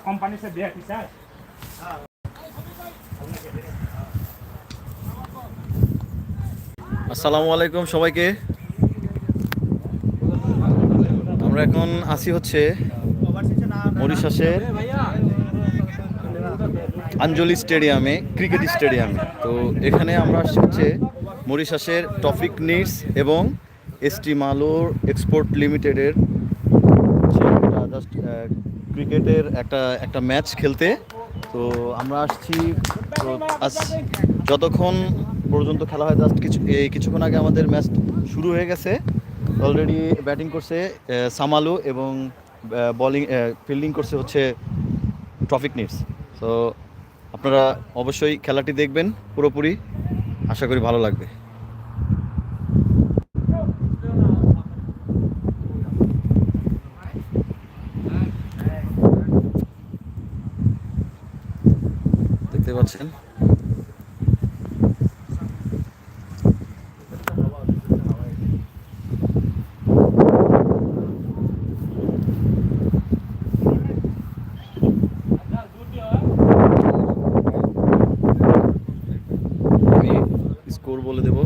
Company से दिया थी सर আসসালামু আলাইকুম সবাইকে আমরা এখন আসি হচ্ছে মরিশাসের আঞ্জলি স্টেডিয়ামে ক্রিকেট স্টেডিয়ামে তো এখানে আমরা আসছি হচ্ছে মরিশাসের টপিক নিডস এবং এসটি মালোর এক্সপোর্ট লিমিটেডের জাস্ট ক্রিকেটের একটা একটা ম্যাচ খেলতে। তো আমরা আসছি, তো আজ যতক্ষণ পর্যন্ত খেলা হয়, জাস্ট কিছু, এই কিছুক্ষণ আগে আমাদের ম্যাচ শুরু হয়ে গেছে। অলরেডি ব্যাটিং করছে সামালু এবং বলিং ফিল্ডিং করছে হচ্ছে ট্রফিক নিডস। তো আপনারা অবশ্যই খেলাটি দেখবেন পুরোপুরি। আশা করি ভালো লাগবে। পাচ্ছেন। স্কোর বলে দেব।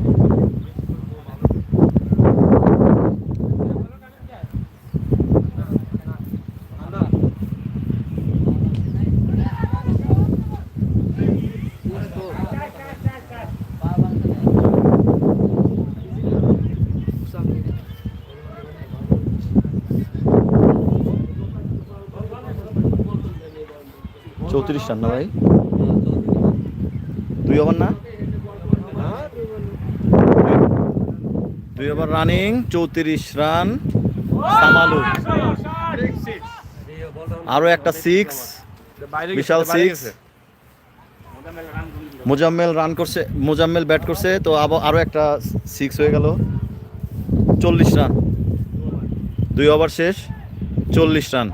চৌত্রিশ রান না ভাই? দুই ওভার না? দুই ওভার রানিং, চৌত্রিশ রান। সামালু। আরও একটা সিক্স বিশাল সিক্স মোজাম্মেল রান করছে, মোজাম্মেল ব্যাট করছে, তো আবার আরও একটা সিক্স হয়ে গেল। চল্লিশ রান। দুই ওভার শেষ, চল্লিশ রান।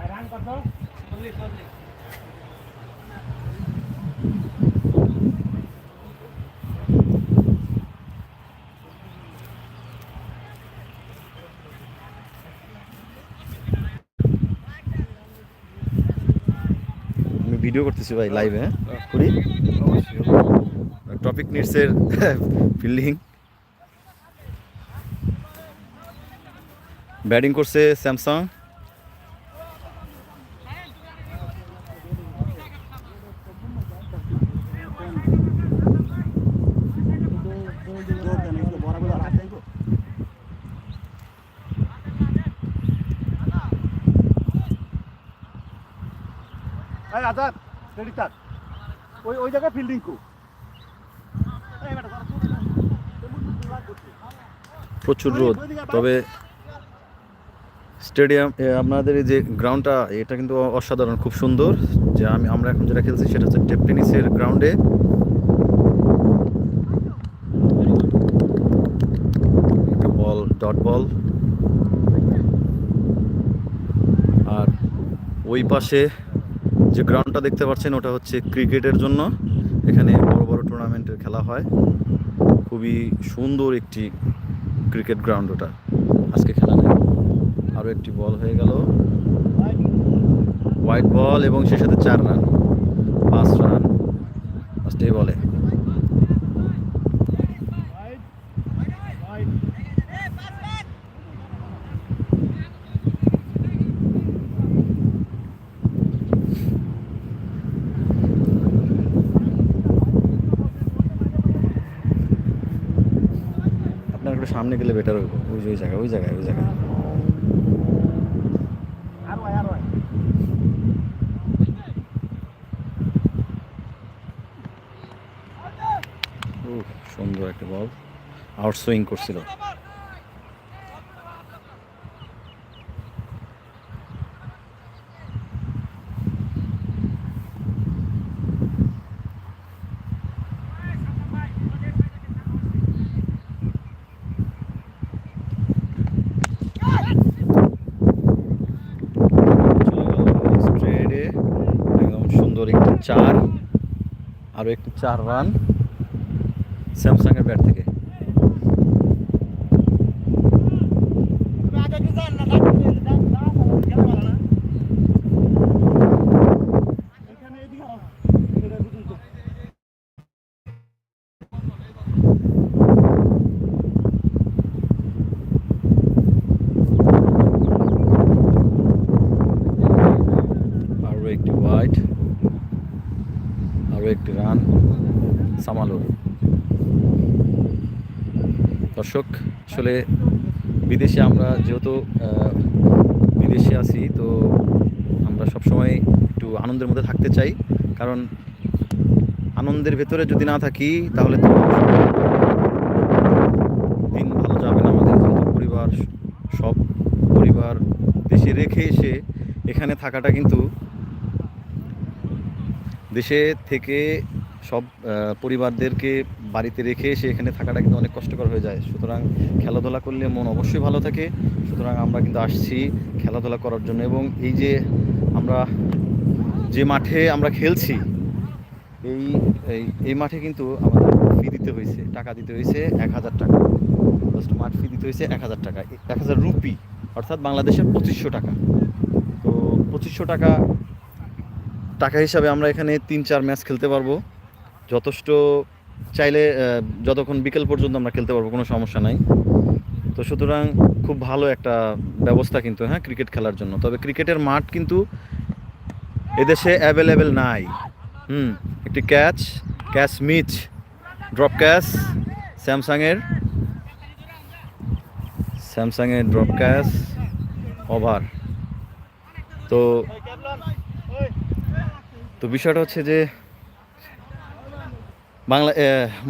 ভিডিও করতেছি ভাই লাইভে হ্যাঁ? করি? টপিক নিডসের ফিল্ডিং ব্যাটিং করছে স্যামসাং এই আজাদ রেডি থাক ওই ওই জায়গায় ফিল্ডিং কু। প্রচুর রোদ তবে স্টেডিয়াম আপনাদের এই যে গ্রাউন্ডটা এটা কিন্তু অসাধারণ খুব সুন্দর। যে আমি আমরা এখন যেটা খেলছি সেটা হচ্ছে টেপ টেনিসের গ্রাউন্ডে বল ডট বল আর ওই পাশে যে গ্রাউন্ডটা দেখতে পাচ্ছেন, ওটা হচ্ছে ক্রিকেটের জন্য। এখানে বড় বড় টুর্নামেন্টের খেলা হয়। খুবই সুন্দর একটি ক্রিকেট গ্রাউন্ড ওটা। আজকে খেলা নেই। আরও একটি বল হয়ে গেল। হোয়াইট বল এবং সে সাথে চার রান পাঁচ রান ফার্স্ট বলে আপনার একটু সামনে গেলে বেটার হবে ওই যে, ওই জায়গায় ওই জায়গায় ওই জায়গায়। সুন্দর একটা বল আউটসুইং করছিল। चार और एक चार रान सैमसंग बैट थे white একটি রান সামালুর। দর্শক, আসলে বিদেশে আমরা যেহেতু বিদেশে আছি, তো আমরা সবসময় একটু আনন্দের মধ্যে থাকতে চাই। কারণ আনন্দের ভেতরে যদি না থাকি, তাহলে তো দিন ভালো যাবে না আমাদের। পরিবার, সব পরিবার দেশে রেখে এসে এখানে থাকাটা কিন্তু দেশে থেকে সব পরিবারদেরকে বাড়িতে রেখে এসে এখানে থাকাটা কিন্তু অনেক কষ্টকর হয়ে যায়। সুতরাং খেলাধুলা করলে মন অবশ্যই ভালো থাকে। সুতরাং আমরা কিন্তু আসছি খেলাধুলা করার জন্য এবং এই যে আমরা যে মাঠে আমরা খেলছি, এই এই এই মাঠে কিন্তু আমাদের ফি দিতে হয়েছে, টাকা দিতে হয়েছে এক হাজার টাকা। জাস্ট মাঠ ফি দিতে হয়েছে এক হাজার টাকা। এক হাজার রুপি, অর্থাৎ বাংলাদেশের পঁচিশশো টাকা। তো পঁচিশশো টাকা টাকা হিসাবে আমরা এখানে তিন চার ম্যাচ খেলতে পারব। যথেষ্ট চাইলে যতক্ষণ বিকেল পর্যন্ত আমরা খেলতে পারব, কোনো সমস্যা নাই। তো সুতরাং খুব ভালো একটা ব্যবস্থা কিন্তু হ্যাঁ ক্রিকেট খেলার জন্য। তবে ক্রিকেটের মাঠ কিন্তু এদেশে অ্যাভেলেবেল নাই। হুম, একটি catch catch miss, drop catch, স্যামসাংয়ের স্যামসাংয়ের ড্রপ ক্যাচ, ওভার। তো তো বিষয়টা হচ্ছে যে বাংলা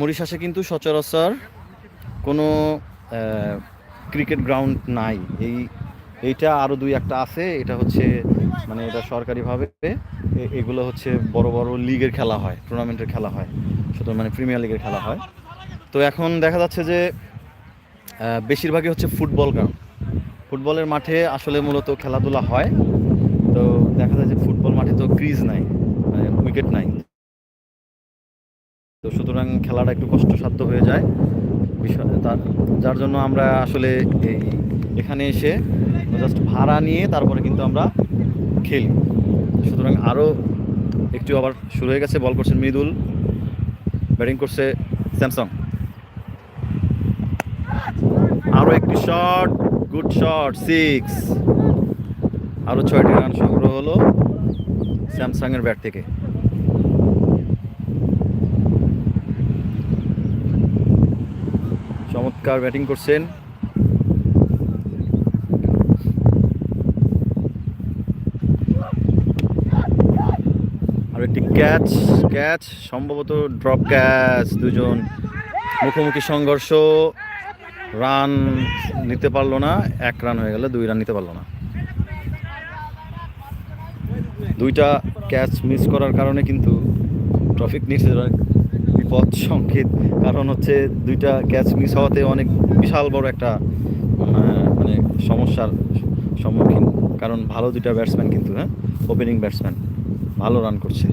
মরিশাসে কিন্তু সচরাচর কোনো ক্রিকেট গ্রাউন্ড নাই। এই, এইটা আরও দুই একটা আছে। এটা হচ্ছে মানে এটা সরকারিভাবে এগুলো হচ্ছে বড় বড় লিগের খেলা হয়, টুর্নামেন্টের খেলা হয়। সুতরাং মানে প্রিমিয়ার লিগের খেলা হয়। তো এখন দেখা যাচ্ছে যে বেশিরভাগই হচ্ছে ফুটবল গ্রাউন্ড। ফুটবলের মাঠে আসলে মূলত খেলাধুলা হয়। তো দেখা যায় যে ফুটবল মাঠে তো ক্রিজ নাই। উইকেট নাই। তো সুতরাং খেলাটা একটু কষ্টসাধ্য হয়ে যায়। বিষয়, তার, যার জন্য আমরা আসলে এই, এখানে এসে জাস্ট ভাড়া নিয়ে তারপরে কিন্তু আমরা খেলি। সুতরাং আরও একটু আবার শুরু হয়ে গেছে, বল করছেন মৃদুল। ব্যাটিং করছে স্যামসং আরও একটি শট গুড শট সিক্স আরও ছয়টি রান সংগ্রহ হলো। স্যামসাংয়ের ব্যাট থেকে। চমৎকার ব্যাটিং করছেন। আর একটি ক্যাচ ক্যাচ, সম্ভবত ড্রপ ক্যাচ। দুজন মুখোমুখি সংঘর্ষ, রান নিতে পারল না, এক রান হয়ে গেল, দুই রান নিতে পারল না। দুইটা ক্যাচ মিস করার কারণে কিন্তু ট্রাফিক নিচের বিপদ সংকেত। কারণ হচ্ছে দুইটা ক্যাচ মিস হওয়াতে অনেক বিশাল বড় একটা মানে সমস্যার সম্মুখীন। কারণ ভালো দুইটা ব্যাটসম্যান কিন্তু হ্যাঁ? ওপেনিং ব্যাটসম্যান ভালো রান করছে।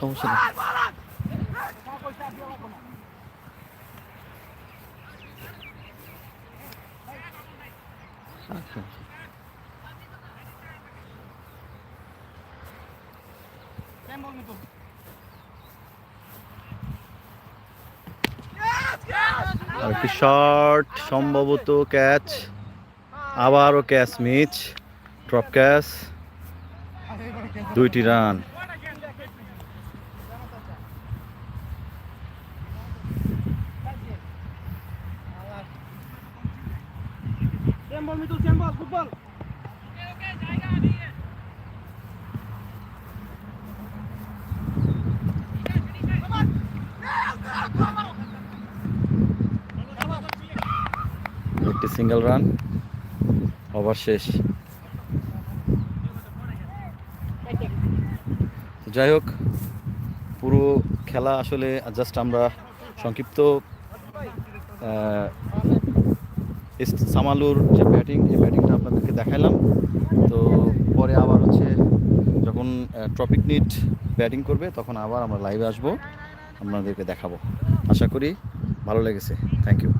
সমস্যা একটি শর্ট সম্ভবত ক্যাচ আবারও ক্যাচ মিচ ড্রপ ক্যাচ দুইটি রান. একটি সিঙ্গেল রান ওভার শেষ। যাই হোক, পুরো খেলা আসলে জাস্ট আমরা সংক্ষিপ্ত সামালুর যে ব্যাটিং এই ব্যাটিংটা আপনাদেরকে দেখাইলাম। তো পরে আবার হচ্ছে যখন ট্রপিক নিট ব্যাটিং করবে, তখন আবার আমরা লাইভে আসব, আপনাদেরকে দেখাবো। আশা করি ভালো লেগেছে। Thank you